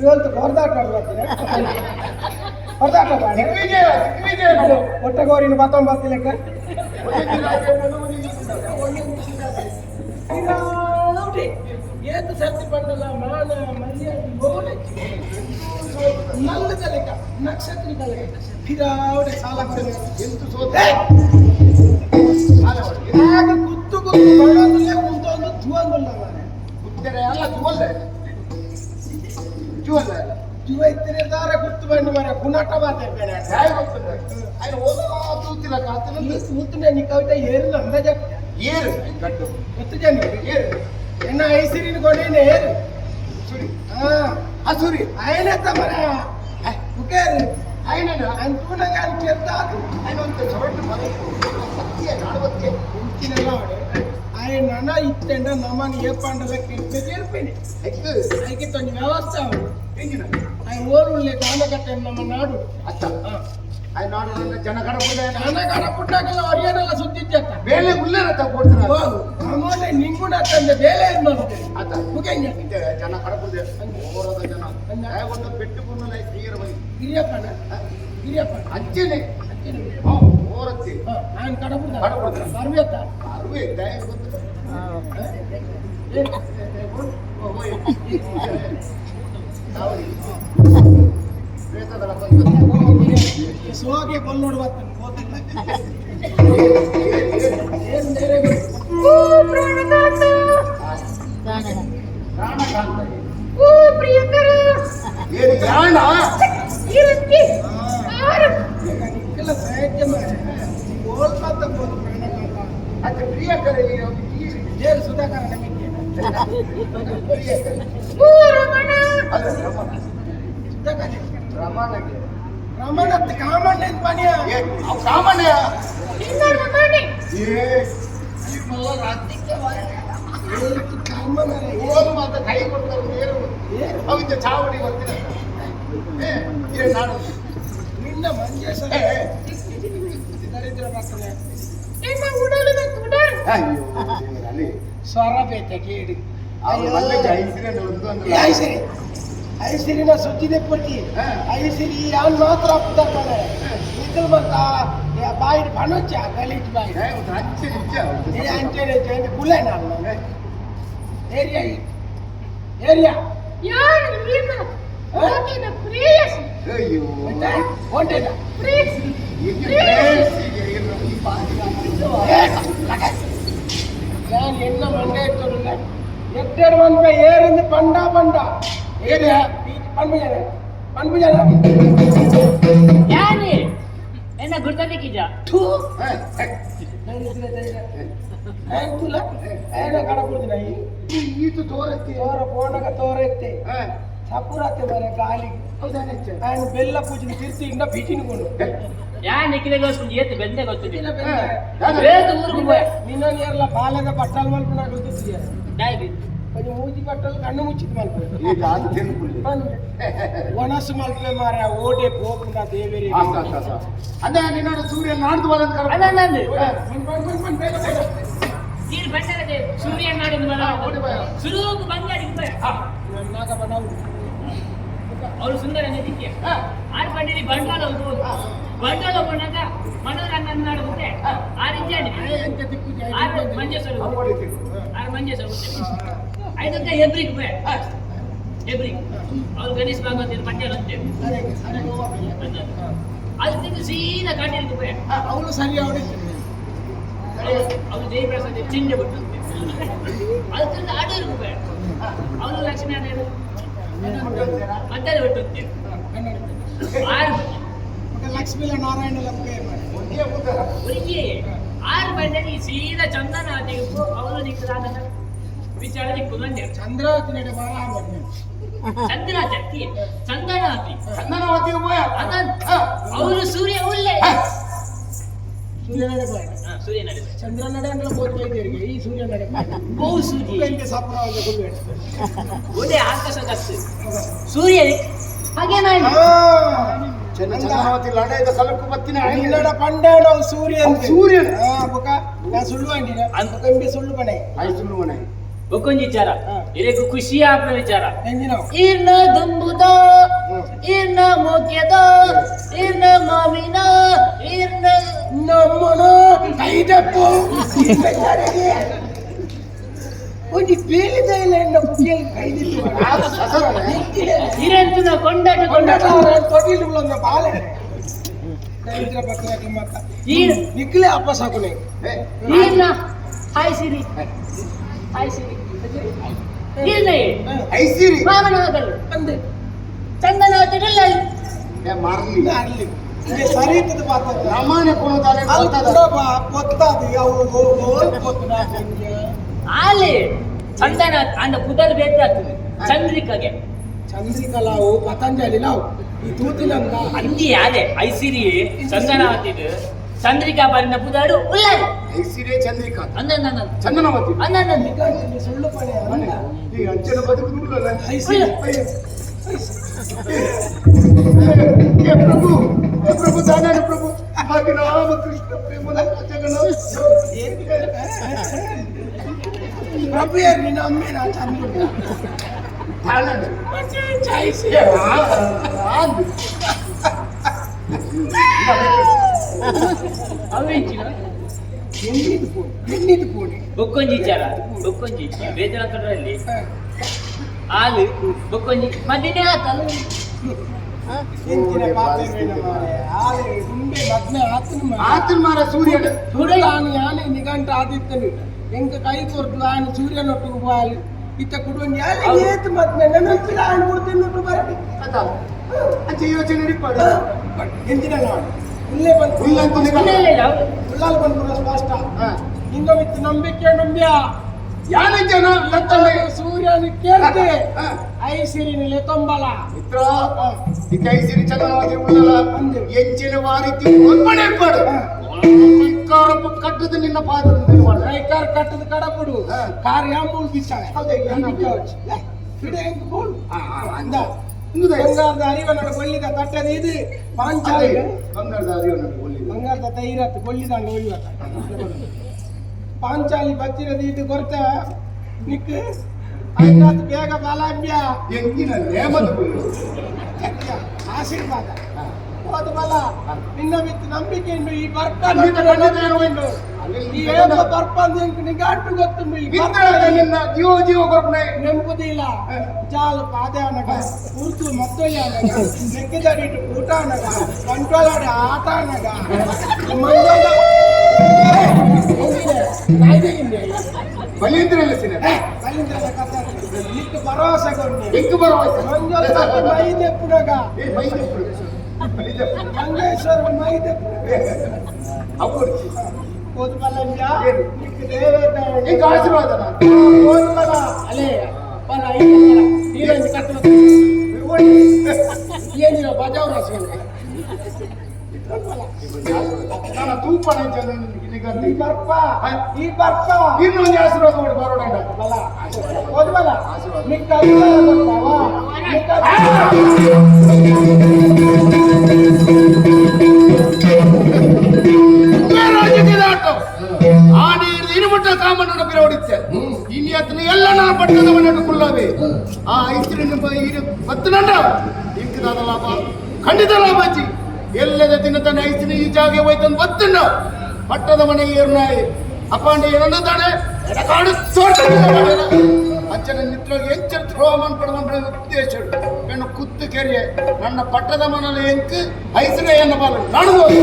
ಇವತ್ತು ಹೊರದಾಟ ಹೊರದಾಟ ಮಾಡಿ. ದಿಗ್ವಿಜಯ ದಿಗ್ವಿಜಯ ಅದು ಒಟ್ಟಗೋರಿನ ಬತ್ತೊಂಬತ್ತು ಲೆಕ್ಕ. ಏತು ಸರ್ತಿ ಪಂಡಲ ಮಾನ ಮರ್ಯಾದೆ ಮೌನಕ್ಕೆ ನಲ್ಲದ ಲೆಕ್ಕ ನಕ್ಷತ್ರದ ಲೆಕ್ಕ ಫಿರಾವಡೆ ಸಾಲ ಕೊಡಲಿ ಎಂತು ಸೋತ ಆಗ ಕುತ್ತು ಕುತ್ತು ಬಳ್ಳೊಂದಲೇ ಕುಂತೊಂದು ಜುವಂದಲ್ಲ ಮಾರೆ ಕುತ್ತರೆ ಅಲ್ಲ ಜುವಲ್ಲೆ ಜುವಲ್ಲೆ ಜುವ ಇತ್ತಿನ ದಾರ ಕುತ್ತು ಬಂದು ಮಾರೆ ಕುನಾಟ ಮಾತಾಡ್ಬೇಡ ಹೇಗೆ ಗೊತ್ತಿಲ್ಲ ఆయన ಓದಲ್ಲ ತೂತಿಲ್ಲ ಕಾತಿಲ್ಲ ಮುತ್ತು నీ ಕವಿತೆ ಏರಿಲ್ಲ ಅಂದಾಜ ಏರು ಗಡ್ಡು ಗೊತ್ತು ಜನ ಏರು ಎನ್ನ ಐಸಿರಿನ ಕೊಡೇನೆ ಏರು ಸುಡಿ ಹಾ ಹಸುರಿ ఆయన తమర ఉకేరు ఆయన అంటున్నగా చెప్తారు ఆయన ಒಂದು ಸೊರಟು ಬರಬೇಕು ಸತ್ಯ ಕಾಣುವತ್ತೆ ఉక్కినలాడు ఆయనన ఇట్లెండ నమ్మని ఏ పండుగకి చేరిపోయినాయి అయితే కొన్ని వ్యవస్థ ఆయన ఓరు లేక ఆనకట్టండి నమ్మ నాడు అత్త ఆయన నాడు జన కడపుడా జన కడపుడాక హర్యానాల ಸುದ್ದಿ ಇದ್ದ ಬೇಲೆ ಉಳ್ಳೇರತ್ತ ಕೊಡ್ತಾರ? ಅಮೌಂಟ್ ನಿಂಗುಡ ಅತ್ತಂದೆ ಬೇಲೆ ಏನು ಮಾಡುತ್ತೆ ಅತ್ತ ಮುಗಿಂಗ ಜನ ಕಡಪುಡೆ ಓರದ ಜನ. ಒಂದು ಪೆಟ್ಟು ಪುಣ್ಣ ಹಿರಿಯಪ್ಪನ? ಹಿರಿಯಪ್ಪನ? ಅಂಚನೆ. ಅಂಚನೆ ಹ್ಞೂ ನಾನು ಕಡಬುಡ ಸರ್ವೇತ ಸರ್ವೇತ ಸೋಗೆ ಬಲ್ ನೋಡುವ ರಮಣ ಕಾಮಣ್ಣ ಮನೆಯ ಕಾಮಣ್ಣ ಕಾಮಣ್ಣ ಓದು ಮಾತ್ರ ಕೈ ಕೊಡ್ತಾರೆ ಏನು ಅವಿದ್ಯ ಚಾವಡಿ ಬರ್ತೀನಿ ನಾನು ನಿನ್ನ ಮಂಜೇಶ ದರಿದ್ರ ಮಾಡ್ತಾನೆ ಅಯ್ಯೋ. வந்து ಸ್ವರಪೇಟೆಗೆ ಇಡಿ ಅವ್ರು ಬಂದದ್ದು ಐಸಿರಲ್ಲಿ ಒಂದು ಒಂದು ಐಸಿರಿ ಐಸಿರಿನ ಸುತ್ತಿದೆ ಪಟ್ಟಿ ಐಸಿರಿ ಅವ್ನು ಮಾತ್ರ ಹಾಕ್ತಾನೆ ಇದ್ರ ಮತ್ತ ಬಾಯಿ ಬಣಚ್ಚ ಗಲೀಟ್ ಬಾಯಿ ಅಂಚೆ ಅಂಚೆ ಕುಲೆ ನಾನು ಏರಿಯಾ ಏರಿಯಾ ಅಯ್ಯೋ ಹೊಂಟೇನಾ ಪ್ರೀಸ್ ಪ್ರೀಸ್ ಈ ಪಾಠ ಯಾರೇ ಎನ್ನ ಗುರ್ತದಿಕ್ಕಿಜ ಥೂ ಏ, ಏ, ದರಿದ್ರ ದರಿದ್ರ ಏನ್ ತುಲ ಏನ ಕಡ ಕುಡ್ದಿನ ಈ ಈತು ತೋರಕ್ಕೆ ತೋರ ಪೋಣಗ ತೋರ ಎತ್ತೆ ಏ, ಸಪುರತ್ತೆ ಹೌದಾನೆ ಅಚ್ಚ? ఆయన బెల్ల పూజను తీర్చి ఇంకా బీటిని కొండు యా నిఖిల కోసం చేతి బెందే వచ్చింది ఊరుకు పోయా నిన్న నేర్ల బాగాలేదా పట్టాలు మలుపు నాకు వచ్చేసి కొంచెం మూతి పట్టాలు కన్ను ముచ్చింది మలుపు వనస్ మలుపే మారా ఓటే పోకుండా దేవేరి అదే నిన్న సూర్యుడు నాడుతూ వాళ్ళని కదా అదే సూర్యుడు నాడు సురువుకు బంగారు ಅವರು ಸುಂದರ ನದಿಕ್ಕೆ ಆರು ಬಂಡಿರಿ ಬಂಡವಾಳ ಹೋಗ್ಬೋದು ಬಂಡವಾಳ ಹೋಗೋಣಾಗ ಮನೋರ ನನ್ನ ನಾಡುತ್ತೆ ಆ ರೀತಿ ಮಂಜೇಶ್ವರ ಆರು ಮಂಜೇಶ್ವರ ಐದಕ್ಕೆ ಹೆಬ್ರಿಗೆ ಬೇ ಹೆಬ್ರಿಗೆ. ಅವ್ರು ಗಣೇಶ್ ಭಾಗವತ ಪಂಚಾಯತ್ ಅಂತೇವೆ ಅದು ತಿಂದು ಸೀದಾ ಕಾಟಿರ್ಗೆ ಬೇ ಅವಳು ಸರಿ ಅವಳಿ ಅವ್ರು ದೇವಿ ಪ್ರಸಾದ ಚಿಂಡೆ ಬಿಟ್ಟು ಅದು ತಿಂದು ಆಡೋರ್ಗು ಬೇ ಅವನು ಲಕ್ಷ್ಮೀ ನಾರಾಯಣ ಮಧ್ಯಾಹ್ನ ಬಿಟ್ಟಂತೆ ಆರು ಲಕ್ಷ್ಮೀಲ ನಾರಾಯಣ ಲಂಬೆ ಒಂದೇ ಉತ್ತರ ಒರಿಗೆ ಆರು ಬಂದಲ್ಲಿ ಸೀದಾ ಚಂದನ ತೆಗೆದು ಅವರು ನಿಂತಾದ ವಿಚಾರ ದಿಕ್ಕುದಂಡೆ ಚಂದ್ರಾವತಿ ನಡೆ ಬಾರ ಆಡ್ಬಾರ್ದು ಚಂದ್ರ ಚಕ್ತಿ ಚಂದನಾತಿ ಚಂದನವತಿಗೆ ಹೋಯ ಅದಂತ ಅವರು ಸೂರ್ಯ ಉಳ್ಳೆ ಸೂರ್ಯ ನಡೆ ಬಾರ ಹಾ, ಸೂರ್ಯ ನಡೆ. ಚಂದ್ರ ನಡೆ ಅಂದ್ರೆ ಬೋದ್ವೈದ್ಯರಿಗೆ ಈ ಸೂರ್ಯ ನಡೆ. ಬಹು ಸೂರ್ಯ. ಸಪ್ರವಾಗಿ ಒಳ್ಳೆ ಆಕಾಶ ಕತ್ತು ಸೂರ್ಯ ಹಾಗೆ ನಾನು ಚಂದನವತಿ ಲಡೆದ ಸಲಕು ಬತ್ತಿನ ನಿನ್ನಡ ಪಂಡಾಣ ಸೂರ್ಯ ಅವ್ನು ಸೂರ್ಯ. ಬುಕ ನಾ ಸುಳ್ಳು ಅಂಡಿನ ಅಂದ್- ಬುಕ ಇಂಬೆ ಸುಳ್ಳು ಬಣೆ ಆಯ್ತು ಮನೆ. ಬೊಕ್ಕೊಂಜಿ ವಿಚಾರ. ಇರಕು ಖುಷಿ ಆಪನ ವಿಚಾರ. ಇರ್ನ ದುಂಬುದ ಇರ್ನ ಮೋಕ್ಯದ ಇರ್ನ ಮಾವಿನ ಕೈದಪ್ಪು ಒಂದು ಬೀಳಿದ ಇಲ್ಲ ಎನ್ನ ಬುಕ್ಕಿಯಲ್ಲಿ ಕೈದಿತ್ತು ಆಗ ಸಸರನೆ. ಇರಂತನ ಕೊಂಡಾಟ ಕೊಂಡಾಟ ತೊಟ್ಟಿಲು ಒಂದು ಬಾಲೆ ದರಿದ್ರ ಬಕ್ರಾಕ ಮತ್ತ ಈರ್ ನಿಕ್ಲೆ ಅಪ್ಪ ಸಾಕುನೆ ಏ, ಈರ್ನ ಹಾಯ್ ಸಿರಿ ಹಾಯ್ ಸಿರಿ ಈರ್ನ ಐಸಿರಿ ಮಾಮನಗಲ್ ಅಂದೆ ಚಂದನ ತಿರಲ್ಲ ಏ, ಮಾರ್ಲಿ ಅಲ್ಲಿ ಇದು ಸರಿತದ ಪಾತ್ರ ಸಾಮಾನ್ಯ ಕೊಣದಾನೆ ಅಲ್ಲಿ ಬರ್ತದ ಕೂಡ ಬಾ ಪೊತ್ತಾದಿ ಅವು ಗೋಲ್ ಪೊತ್ತನ ನಿಂಗೆ ಆಲೆ ಚಂದನ ಅಂದ ಕುದಲ್ ಬೇಕಾಗ್ತದೆ ಚಂದ್ರಿಕಗೆ ಚಂದ್ರಿಕಲಾವು ಪತಂಜಲಿ ನಾವು ಈ ತೂತಿನಂದ ಅಂದಿ ಆಲೆ ಐಸಿರಿ ಚಂದನ ಅಂತಿದ್ದು ಚಂದ್ರಿಕಾ ಬಣ್ಣ ಪುದಾಡು ಉಳ್ಳಾಲ ಐಸಿರೇ ಚಂದ್ರಿಕಾ ಅಂದ ಚಂದನವತಿ ಅಂದ ನಿಗಂಟಿನ ಸುಳ್ಳು ಪಡೆ ಅಂದ ಈ ಅಂಚನ ಬದುಕು ಐಸಿ हे प्रभु हे प्रभु जाना रे प्रभु भाग्य राम कृष्ण प्रेम जगन्नाथ ಪ್ರಭು ప్రభు దానాన్ని ప్రభు మాకు రామకృష్ణ ప్రేమ ప్రభు నిన్ను అమ్మే నా తమ్ముడు అవి ఇచ్చిన బొక్కొంజి ఇచ్చారా బొక్కొంజి ఇచ్చి వేదన తొడರಲ್ಲಿ ಹಾಲು ಬೊಕ್ಕೊಂಜಿ ಮಧ್ಯಾಹ್ನ ಹಾಕಲ್ಲ ಎಂತಿನ ಪಾತ್ರೆ ಬೇಡ ಮಾರೆ ಆಲೆ ಗುಂಡೆ ಮದ್ನೆ ಆತನ ಆತನ ಮಾರ ಸೂರ್ಯ ಸುಡಲಾನು ಯಾನೆ ನಿಗಂಟ ಆದಿತ್ತನು. ಎಂಕ ಕೈ ಕೊರ್ದು ಆನೆ ಸೂರ್ಯನೊಟ್ಟು ಬಾಲಿ ಇತ್ತ ಕುಡುವಂಜಿ ಯಾಲೆ. ಏತ್ ಮದ್ನೆ? ನೆನಪಿಲ್ಲ ಆನೆ ಕೊಡ್ತೀನಿ ಬರಲಿ ಅದ ಅಂಚೆ ಯೋಚನೆ ನಿಪ್ಪಾಡ ಎಂದಿನ ನಾಡು. ಇಲ್ಲೇ ಬಂದು ಹುಲ್ಲಂತೂ ನಿಗಂಟ. ಉಳ್ಳಾಲ್ ಬಂದು ಸ್ಪಷ್ಟ. ಹಾ. ಇನ್ನೊಮಿತ್ತು ನಂಬಿಕೆ ನಂಬ್ಯ? ಯಾನ ಜನ ಸೂರ್ಯನ ಕೇಳ್ತೆ ಹಾ ಐ ಸಿರಿನಿಲೆ ತೊಂಬಲ. ಮಿತ್ರ ಈ ಕೈಸಿರಿ ಚಂದನವತಿ ಉಳ್ಳಲ ಎಂಚಿನ ವಾರಿತಿ ಒಲ್ಪಣೆ ಏರ್ಪಾಡು ಕೈಕಾರ ಕಟ್ಟದ ನಿನ್ನ ನಿರ್ಮಾಣ ಕೈಕಾರ್ ಕಟ್ಟದ ಕಡಪಡು ಹಾ. ಕಾರ್ಯ ಮೂಲ್ ಬಿಚ್ಚಾಳೆ ಅಂದ. ಬಂಗಾರದ ಅರಿವನ ಕೊಲ್ಲಿದ ತಟ್ಟದ ಇದು ಪಾಂಚಾಲಿ. ಬಂಗಾರದ ಅರಿವು ನನಗೆ ಒಳ್ಳೆಯದು ಬಂಗಾರದ ತೈರತ್ ಕೊಲ್ಲಿದಂಗ ಒಯ್ಯುವತ್ತ ಪಾಂಚಾಲಿ பச்சிரதி ಇದು ಕೊರತೆ. நிக்கு ஐநாத் ಬೇಗ பலாபியா ಎಂಗಿನ ನೇಮದ ಆಶೀರ್ವಾದ. ಹೋದ ಬಲ ನಿನ್ನ ನಂಬಿಕೆ ನಂಬಿಕೆಯನ್ನು ಈ ಬರ್ಕೊಂಡು ಈ ಏಕ ಗೊತ್ತುಂಡು ನಿನ್ನ ಜೀವ ಜೀವ ಕೊರ್ಪಣೆ ನೆಂಪುದಿಲ್ಲ ಜಾಲ ಪಾದನಗ ಕೂತು ಮತ್ತೊಯ್ಯನಗ ನೆಕ್ಕಿದಡಿಟ್ಟು ಊಟನಗ ಕಂಟ್ರೋಲ್ ಆಟ ಆಟನಗ ಮಂಗಳ ఆట అనగా మందోద ಬಲೀಂದ್ರಲ್ಲ ಸಿನೆ నీకు భరోసా కొన్ని ಎಂಕು ಭರವಸೆ మంజోద మైదెప్పుడగా ಏ, ಮೈದೆಪ್ಪು. ಮೈದೆಪ್ಪು. మంగేశ్వర మైదెప్పుడు ಅವ್ರು. కోతుపల్లంజా ಏನು? నీకు దేవేత ಎಂಕು ಆಶೀರ್ವಾದನ కోతుపల అలే పల ఐదు ఈరోజు కట్టలు ఏంది బజావ్ రాసుకోండి ನನ್ನ ತೂಪಣ ಜನ ನಿಗಂತ ಈ ಬರ್ಪ. ಈ ಬರ್ಪ. ಇನ್ನೊಂದು ಆಶೀರ್ವಾದ ಮಾಡಿ ಬರೋಣ ಬಲ ಹೋದ್ ಬಲ ನಿಕ್ಕ ಕಾಮಣ್ಣನ ಬಿರವಡಿತ್ತೆ ಇನ್ನು ಅತನ ಎಲ್ಲ ನನ್ನ ಪಟ್ಟದವನನ್ನು ಕುಳ್ಳವೆ ಆ ಐಸ್ರಿನ ಇರು ಪತ್ತು ನಂಡ ಇಂಕದಾದ ಲಾಭ. ಖಂಡಿತ ಲಾಭಾಚಿ ಎಲ್ಲದ ದಿನ ತನ್ನ ಐಸಿನ ಈ ಜಾಗೆ ಹೋಯ್ತಂದು ಒತ್ತುಂಡ ಪಟ್ಟದ ಮನೆ ಏರ್ನಾಯಿ ಅಪ್ಪಾಂಡೆ ಏನನ್ನ ತಾನೆ ಎಡಕಾಡು ಅಚ್ಚನ ನಿತ್ರಗೆ ಎಂಚರ ದ್ರೋಹಮನ್ ಪಡವಂದ್ರೆ ಉದ್ದೇಶ ಹೆಣ್ಣು ಕುತ್ತು ಕೆರೆಯ ನನ್ನ ಪಟ್ಟದ ಮನೆಯಲ್ಲಿ ಎಂಕ್ ಐಸ್ರೆ ಎನ್ನ ಬಾಲ ನಡುವುದು